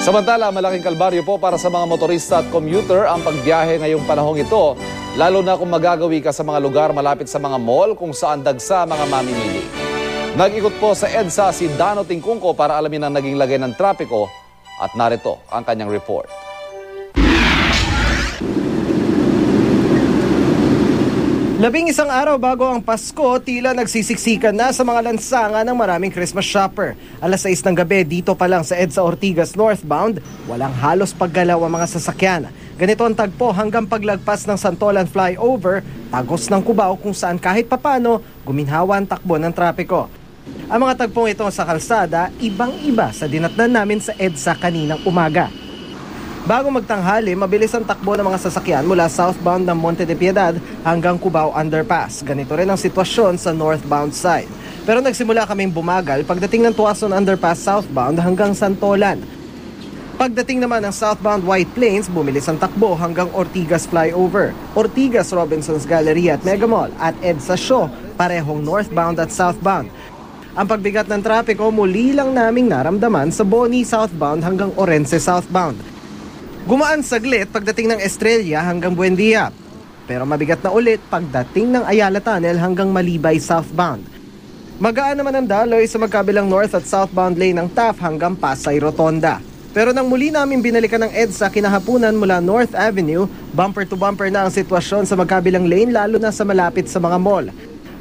Samantala, malaking kalbaryo po para sa mga motorista at commuter ang pagbiyahe ngayong panahong ito, lalo na kung magagawi ka sa mga lugar malapit sa mga mall kung saan dagsa mga mamimili. Nag-ikot po sa EDSA si Dano Tingkungko para alamin ang naging lagay ng trapiko at narito ang kanyang report. Labing isang araw bago ang Pasko, tila nagsisiksikan na sa mga lansangan ng maraming Christmas shopper. Alas 6 ng gabi, dito pa lang sa EDSA Ortigas northbound, walang halos paggalaw ang mga sasakyan. Ganito ang tagpo hanggang paglagpas ng Santolan flyover, tagos ng Cubao kung saan kahit papano guminhawa ang takbo ng trapiko. Ang mga tagpong ito sa kalsada, ibang-iba sa dinatnan namin sa EDSA kaninang umaga. Bago magtanghali, mabilis ang takbo ng mga sasakyan mula southbound ng Monte de Piedad hanggang Cubao Underpass. Ganito rin ang sitwasyon sa northbound side. Pero nagsimula kaming bumagal pagdating ng Tuason Underpass southbound hanggang Santolan. Pagdating naman ng southbound White Plains, bumilis ang takbo hanggang Ortigas Flyover, Ortigas Robinson's Gallery at Mega Mall at EDSA Shaw, parehong northbound at southbound. Ang pagbigat ng trapiko muli lang naming naramdaman sa Boni southbound hanggang Orense southbound. Gumaan saglit pagdating ng Estrella hanggang Buendia. Pero mabigat na ulit pagdating ng Ayala Tunnel hanggang Malibay southbound. Magaan naman ang daloy sa magkabilang north at southbound lane ng TAF hanggang Pasay Rotonda. Pero nang muli namin binalikan ng EDSA kinahapunan mula North Avenue, bumper to bumper na ang sitwasyon sa magkabilang lane lalo na sa malapit sa mga mall.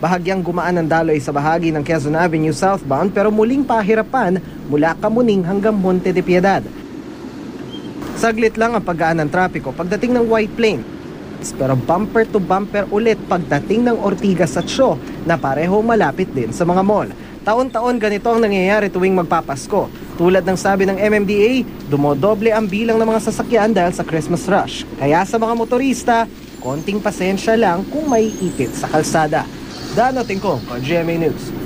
Bahagyang gumaan ang daloy sa bahagi ng Quezon Avenue southbound pero muling pahirapan mula Kamuning hanggang Monte de Piedad. Saglit lang ang paggaan ng trapiko pagdating ng White Plain. Pero bumper to bumper ulit pagdating ng Ortigas at Shaw na pareho malapit din sa mga mall. Taon-taon ganito ang nangyayari tuwing magpapasko. Tulad ng sabi ng MMDA, dumodoble ang bilang ng mga sasakyan dahil sa Christmas rush. Kaya sa mga motorista, konting pasensya lang kung may ipit sa kalsada. Dano Tingkong, GMA News.